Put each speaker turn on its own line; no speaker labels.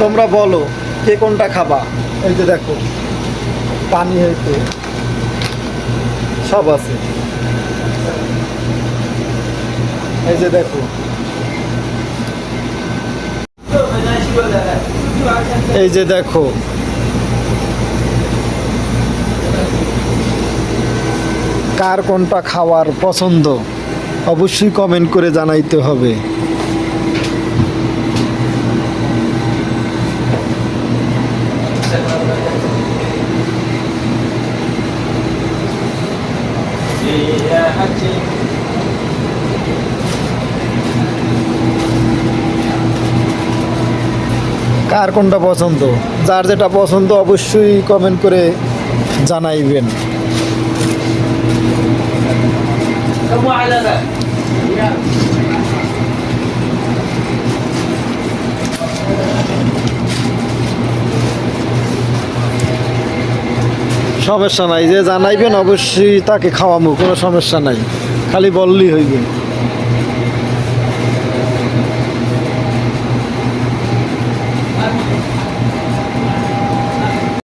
তোমরা বলো, কে কোনটা খাবা? এই যে দেখো, পানি হইতে সব আছে। এই যে দেখো। এই যে দেখো। কার কোনটা খাওয়ার পছন্দ? অবশ্যই কমেন্ট করে জানাইতে হবে। কার কোনটা পছন্দ? যার যেটা পছন্দ অবশ্যই কমেন্ট করে জানাইবেন। সমস্যা নাই যে জানাইবেন অবশ্যই তাকে খাওয়ামো কোনো সমস্যা নাই। খালি বললেই হইবে।